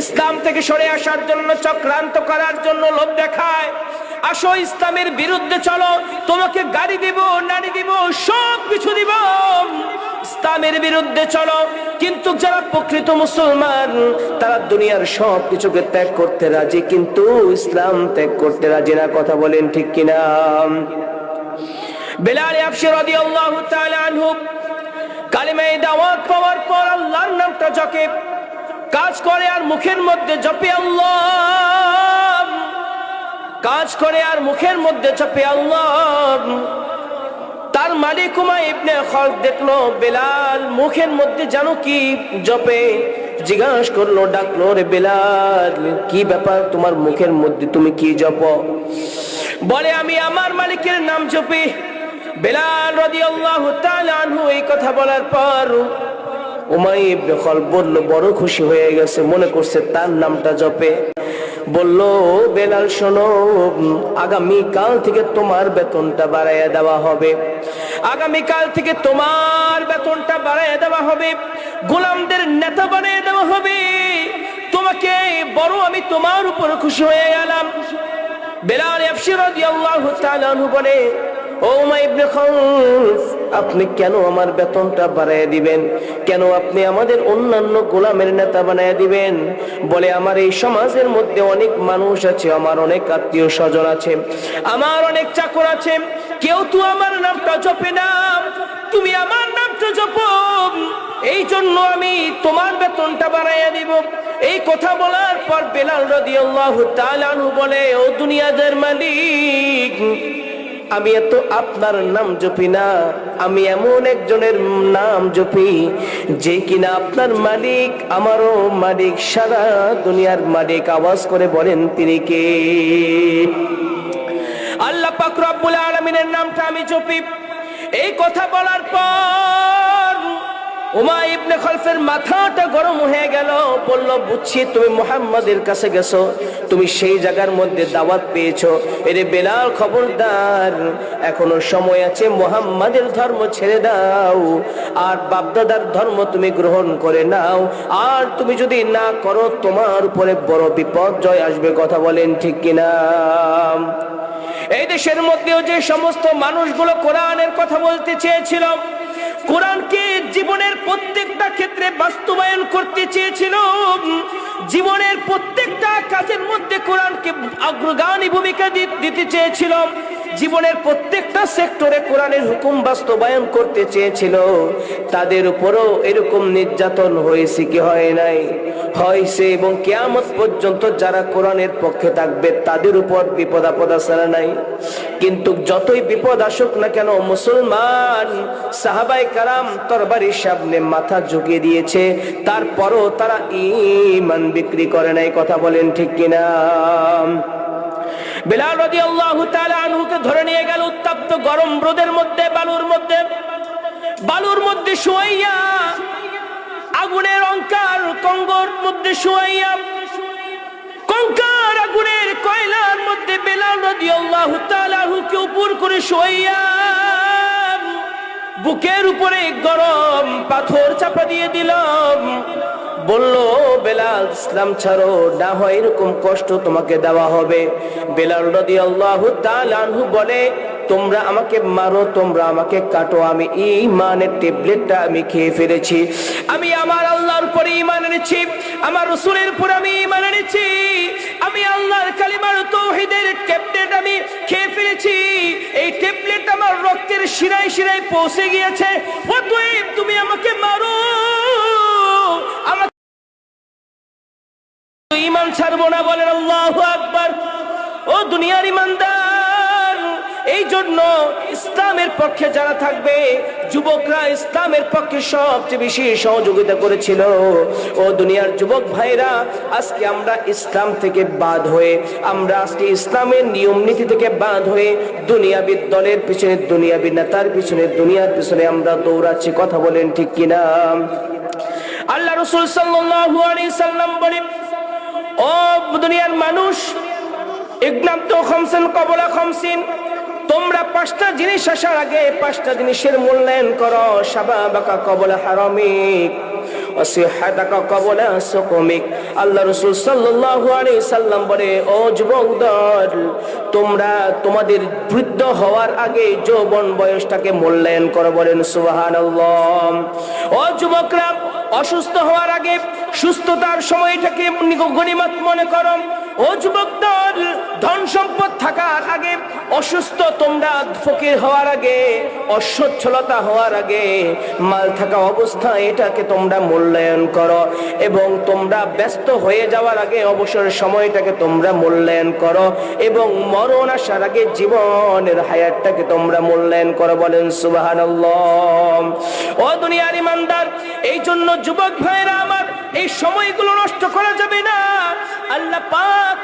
ইসলাম থেকে সরে আসার জন্য, চক্রান্ত করার জন্য লোভ দেখায়। আসো ইসলামের বিরুদ্ধে চলো, তোমাকে গাড়ি দিব, নারী দিব, সব কিছু দিব। ইসলামের বিরুদ্ধে চলো, কিন্তু যারা প্রকৃত মুসলমান, তারা দুনিয়ার সব কিছুকে ত্যাগ করতে রাজি, কিন্তু ইসলাম ত্যাগ করতে রাজি না, কথা বলেন ঠিক কিনা? বেলাল আফসি তাআলা আনহু, কালিমায়ে দাওয়াত পাওয়ার পর আল্লাহর নামটা জপে। কাজ করে আর মুখের মধ্যে জপে আল্লাহ। কাজ করে আর মুখের মধ্যে জপে আল্লাহ। তার মালিক উমা ইবনে খলক দেখল, বেলাল মুখের মধ্যে জানো কি জপে। জিজ্ঞাসা করল, ডাকলো রে বেলাল, কি ব্যাপার? তোমার মুখের মধ্যে তুমি কি জপ? বলে, আমি আমার মালিকের নাম জপি। বেলাল রাদিয়াল্লাহু তাআলা আনহু এই কথা বলার পর উমাই ইবনে খলক বলল, বড় খুশি হয়ে গেছে, মনে করছে তার নামটা জপে। বলল, বেলাল, শোনো, আগামী কাল থেকে তোমার বেতনটা বাড়াইয়া দেওয়া হবে। আগামী কাল থেকে তোমার বেতনটা বাড়াইয়া দেওয়া হবে। গোলামদের নেতা বানিয়ে দেওয়া হবে। তোমাকে বড় আমি তোমার উপর খুশি হয়ে গেলাম। বেলাল আফসি রাদিয়াল্লাহু তাআলা বলে ও আপনি কেন আমার বেতনটা বাড়ায় দিবেন? কেন আপনি আমাদের অন্যান্য গোলামের নেতা বানায় দিবেন? বলে, আমার এই সমাজের মধ্যে অনেক মানুষ আছে, আমার অনেক আত্মীয় স্বজন আছে, আমার অনেক চাকর আছে, কেউ তো আমার নামটা জপে না। তুমি আমার নামটা জপ, এই জন্য আমি তোমার বেতনটা বাড়াইয়া দিব। এই কথা বলার পর বেলাল তাআলা আনহু বলে, ও দুনিয়াদের মালিক আমি এত আপনার নাম জপি না, আমি এমন একজনের নাম জপি যে কিনা আপনার মালিক, আমারও মালিক, সারা দুনিয়ার মালিক, আওয়াজ করে বলেন তিনি কে? আল্লাহ পাক রব্বুল আলমিনের নামটা আমি জপি। এই কথা বলার পর উমা ইবনে খলফের মাথাটা গরম হয়ে গেল। বলল, বুঝছি তুমি মুহাম্মাদের কাছে গেছো, তুমি সেই জায়গার মধ্যে দাওয়াত পেয়েছ। এরে বেলাল খবরদার, এখনও সময় আছে, মুহাম্মাদের ধর্ম ছেড়ে দাও। আর বাপদাদার ধর্ম তুমি গ্রহণ করে নাও। আর তুমি যদি না করো, তোমার উপরে বড় বিপদ জয় আসবে, কথা বলেন ঠিক কিনা? এই দেশের মধ্যেও যে সমস্ত মানুষগুলো কোরআনের কথা বলতে চেয়েছিল কোরআনকে জীবনের প্রত্যেকটা ক্ষেত্রে বাস্তবায়ন করতে চেয়েছিল জীবনের প্রত্যেকটা কাজের মধ্যে কোরআনকে অগ্রগামী ভূমিকা দিতে চেয়েছিল জীবনের প্রত্যেকটা সেক্টরে কোরআনের হুকুম বাস্তবায়ন করতে চেয়েছিল। তাদের উপরও এরকম নির্যাতন হয়েছে কি হয় নাই? হয়েছে এবং কেয়ামত পর্যন্ত যারা কোরআনের পক্ষে থাকবে, তাদের উপর বিপদ আপদ আসা নাই? কিন্তু যতই বিপদ আসুক না কেন, মুসলমান সাহাবাই কারাম তরবারির সামনে মাথা ঝুঁকিয়ে দিয়েছে। তারপরও তারা ইমান বিক্রি করে নাই, কথা বলেন ঠিক কিনা? বেলাল তাআলা আনহুকে ধরে নিয়ে গেল উত্তপ্ত গরম রোদের মধ্যে, বালুর মধ্যে। বালুর মধ্যে শুয়াইয়া, আগুনের অঙ্কার কঙ্গর মধ্যে কঙ্কার আগুনের কয়লার মধ্যে তাআলা আনহুকে উপর করে শুয়াইয়া, বুকের উপরে গরম পাথর চাপা দিয়ে দিলাম। বলল, বেলাল, ইসলাম ছাড়ো, না হয় এরকম কষ্ট তোমাকে দেওয়া হবে। বেলাল রদি আল্লাহ আনহু বলে, তোমরা আমাকে মারো, তোমরা আমাকে কাটো, আমি ইমানের ট্যাবলেটটা আমি খেয়ে ফেলেছি। আমি আমার আল্লাহর উপরে ইমান এনেছি, আমার রসুলের উপর আমি ইমান এনেছি, আমি আল্লাহর কালিমার তৌহিদের ট্যাবলেট আমি খেয়ে ফেলেছি। এই ট্যাবলেট আমার রক্তের শিরায় শিরায় পৌঁছে গিয়েছে, অতএব তুমি আমাকে মারো। ছাড়বো না বলেন আল্লাহ ও দুনিয়ার ইমানদার, এই জন্য ইসলামের পক্ষে যারা থাকবে, যুবকরা ইসলামের পক্ষে সবচেয়ে বেশি সহযোগিতা করেছিল। ও দুনিয়ার যুবক ভাইরা, আজকে আমরা ইসলাম থেকে বাদ হয়ে, আমরা আজকে ইসলামের নিয়ম নীতি থেকে বাদ হয়ে দুনিয়াবি দলের পিছনে দুনিয়াবি নেতার পিছনে, দুনিয়ার পিছনে আমরা দৌড়াচ্ছি। কথা বলেন ঠিক কিনা? আল্লাহ রসুল সাল্লাল্লাহু আলাইহি সাল্লাম বলেন ও দুনিয়ার মানুষ ইগনাম তো খমসেন, কবলা খমসিন, তোমরা পাঁচটা জিনিস আসার আগে পাঁচটা জিনিসের মূল্যায়ন করো। সাবাবাকা কবলা হারামিক অসিহাতাকা আল্লাহ রসুল সাল্লাম তোমরা তোমাদের বৃদ্ধ হওয়ার আগে যৌবন বয়সটাকে মূল্যায়ন করো বলেন সুবহানাল্লাহ। অসুস্থ হওয়ার আগে সুস্থতার সময়টাকে গণিমত মনে করো ও যুবক দল ধন সম্পদ থাকার আগে, অসুস্থ তোমরা ফকির হওয়ার আগে, অসচ্ছলতা হওয়ার আগে, মাল থাকা অবস্থা এটাকে তোমরা মূল্যায়ন করো এবং তোমরা ব্যস্ত হয়ে যাওয়ার আগে, অবসর সময়টাকে তোমরা মূল্যায়ন করো এবং মরণ আসার আগে, জীবনের হায়াতটাকে তোমরা মূল্যায়ন করো বলেন সুবাহান ও দুনিয়ার ইমানদার এই জন্য যুবক ভাইরা আমার এই সময়গুলো নষ্ট করা যাবে না। আল্লাহ পাক